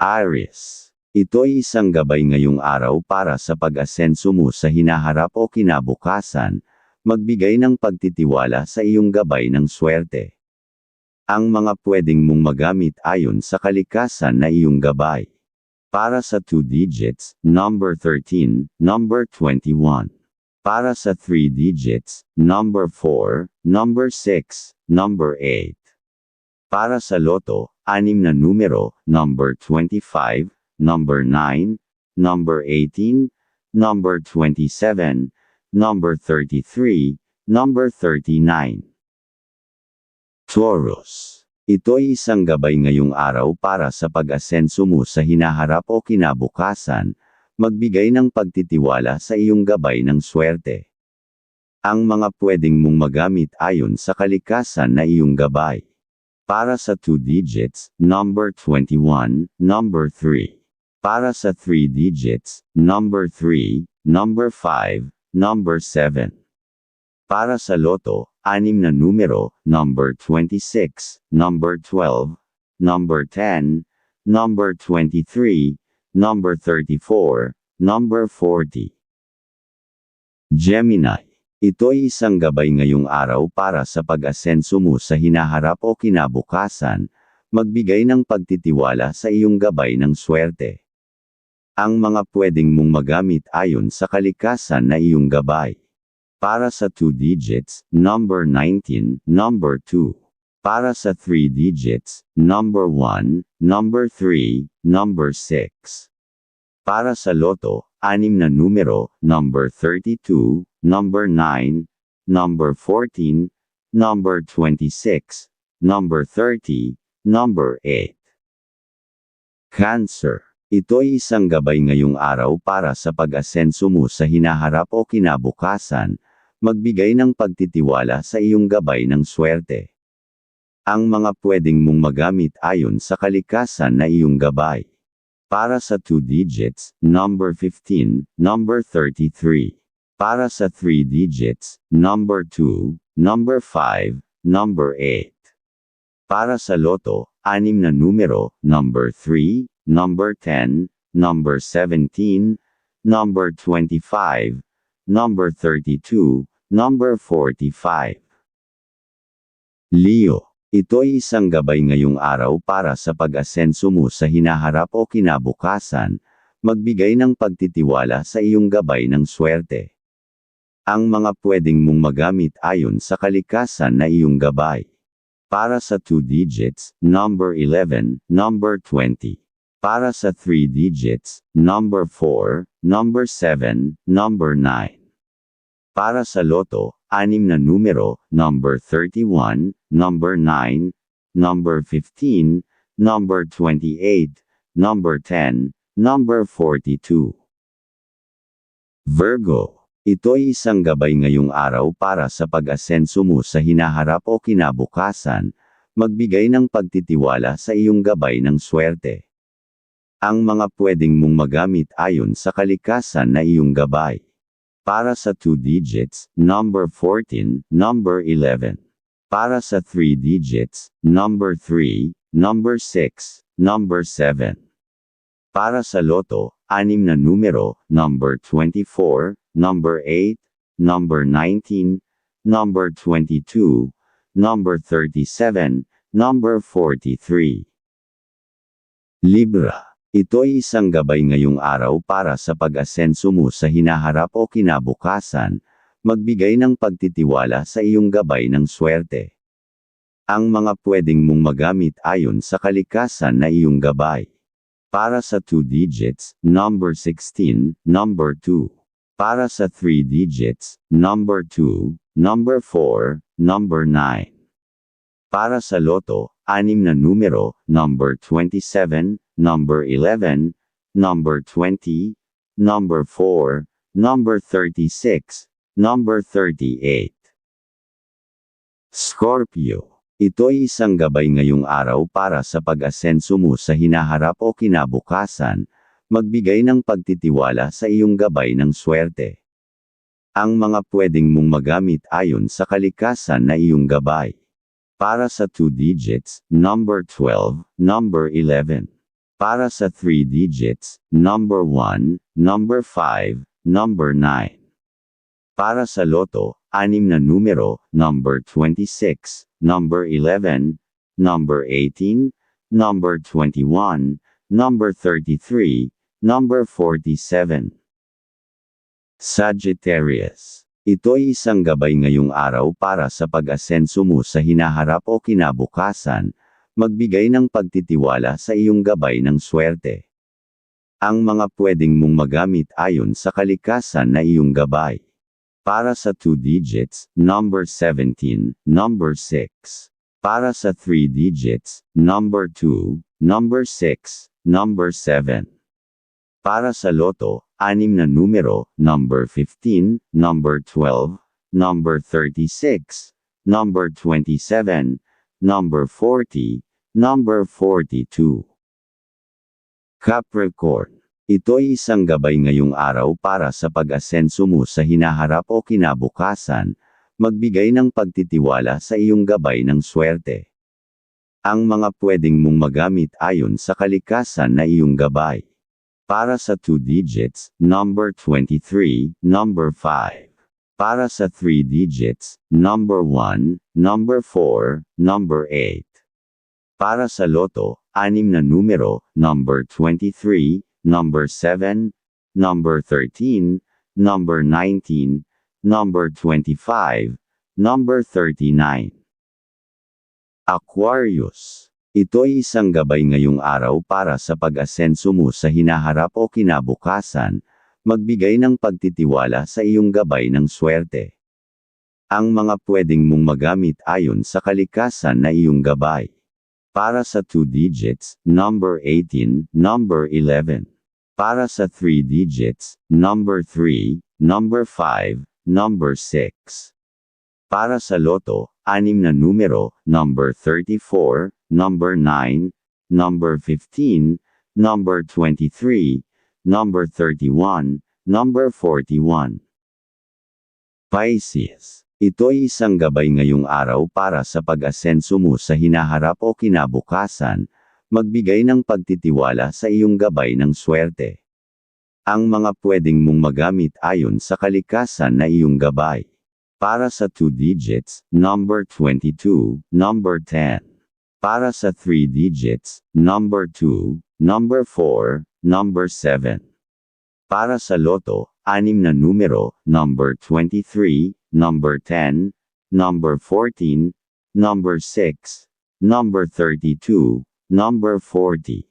Aries. Ito ay isang gabay ngayong araw para sa pag-asenso mo sa hinaharap o kinabukasan, magbigay ng pagtitiwala sa iyong gabay ng swerte. Ang mga pwedeng mong magamit ayon sa kalikasan na iyong gabay. Para sa 2 digits, number 13, number 21. Para sa 3 digits, number 4, number 6, number 8. Para sa loto, anim na numero, number 25, number 9, number 18, number 27, number 33, number 39. Taurus. Ito ay isang gabay ngayong araw para sa pag-asenso mo sa hinaharap o kinabukasan, magbigay ng pagtitiwala sa iyong gabay ng swerte. Ang mga pwedeng mong magamit ayon sa kalikasan na iyong gabay. Para sa 2 digits, number 21, number 3. Para sa 3 digits, number 3, number 5, number 7. Para sa loto, anim na numero, number 26, number 12, number 10, number 23, number 34, number 40. Gemini. Ito ay isang gabay ngayong araw para sa pag-asenso mo sa hinaharap o kinabukasan, magbigay ng pagtitiwala sa iyong gabay ng swerte. Ang mga pwedeng mong magamit ayon sa kalikasan na iyong gabay. Para sa 2 digits, number 19, number 2. Para sa 3 digits, number 1, number 3, number 6. Para sa loto, anim na numero, number 32, number 9, number 14, number 26, number 30, number 8. Cancer. Ito ay isang gabay ngayong araw para sa pag-asenso mo sa hinaharap o kinabukasan, magbigay ng pagtitiwala sa iyong gabay ng swerte. Ang mga pwedeng mong magamit ayon sa kalikasan na iyong gabay. Para sa 2 digits, number 15, number 33. Para sa 3 digits, number 2, number 5, number 8. Para sa loto, anim na numero, number 3, number 10, number 17, number 25, number 32, number 45. Leo. Ito ay isang gabay ngayong araw para sa pag-asenso mo sa hinaharap o kinabukasan, magbigay ng pagtitiwala sa iyong gabay ng swerte. Ang mga pwedeng mong magamit ayon sa kalikasan na iyong gabay. Para sa 2 digits, number 11, number 20. Para sa 3 digits, number 4, number 7, number 9. Para sa loto, anim na numero, number 31, number 9, number 15, number 28, number 10, number 42. Virgo. Ito ay isang gabay ngayong araw para sa pag-asenso mo sa hinaharap o kinabukasan, magbigay ng pagtitiwala sa iyong gabay ng swerte. Ang mga pwedeng mong magamit ayon sa kalikasan na iyong gabay. Para sa 2 digits, number 14, number 11. Para sa 3 digits, number 3, number 6, number 7. Para sa loto, anim na numero, number 24, number 8, number 19, number 22, number 37, number 43. Libra. Ito ay isang gabay ngayong araw para sa pag-asenso mo sa hinaharap o kinabukasan, magbigay ng pagtitiwala sa iyong gabay ng swerte. Ang mga pwedeng mong magamit ayon sa kalikasan na iyong gabay. Para sa 2 digits, number 16, number 2. Para sa 3 digits, number 2, number 4, number 9. Para sa loto, anim na numero, number 27, number 11, number 20, number 4, number 36, number 38. Scorpio. Ito ay isang gabay ngayong araw para sa pag-asenso mo sa hinaharap o kinabukasan, magbigay ng pagtitiwala sa iyong gabay ng swerte. Ang mga pwedeng mong magamit ayon sa kalikasan na iyong gabay. Para sa 2 digits, number 12, number 11. Para sa 3 digits, number 1, number 5, number 9. Para sa loto, anim na numero, number 26, number 11, number 18, number 21, number 33, number 47. Sagittarius. Ito ay isang gabay ngayong araw para sa pag-asenso mo sa hinaharap o kinabukasan, magbigay ng pagtitiwala sa iyong gabay ng swerte. Ang mga pwedeng mong magamit ayon sa kalikasan na iyong gabay. Para sa 2 digits, number 17, number 6. Para sa 3 digits, number 2, number 6, number 7. Para sa loto, anim na numero, number 15, number 12, number 36, number 27, number 40, number 42. Capricorn. Ito ay isang gabay ngayong araw para sa pag-asenso mo sa hinaharap o kinabukasan, magbigay ng pagtitiwala sa iyong gabay ng swerte. Ang mga pwedeng mong magamit ayon sa kalikasan na iyong gabay. Para sa 2 digits, number 23, number 5. Para sa 3 digits, number 1, number 4, number 8. Para sa loto, anim na numero, number 23, number 7, number 13, number 19, number 25, number 39. Aquarius. Ito ay isang gabay ngayong araw para sa pag-asenso mo sa hinaharap o kinabukasan, magbigay ng pagtitiwala sa iyong gabay ng swerte. Ang mga pwedeng mong magamit ayon sa kalikasan na iyong gabay. Para sa 2 digits, number 18, number 11. Para sa 3 digits, number 3, number 5, number 6. Para sa loto, anim na numero, number 34, number 9, number 15, number 23, number 31, number 41. Pisces. Ito ay isang gabay ngayong araw para sa pag-asenso mo sa hinaharap o kinabukasan, magbigay ng pagtitiwala sa iyong gabay ng swerte. Ang mga pwedeng mong magamit ayon sa kalikasan na iyong gabay. Para sa 2 digits, number 22, number 10. Para sa 3 digits, number 2, number 4, number 7. Para sa loto, anim na numero, number 23, number 10, number 14, number 6, number 32, number 40.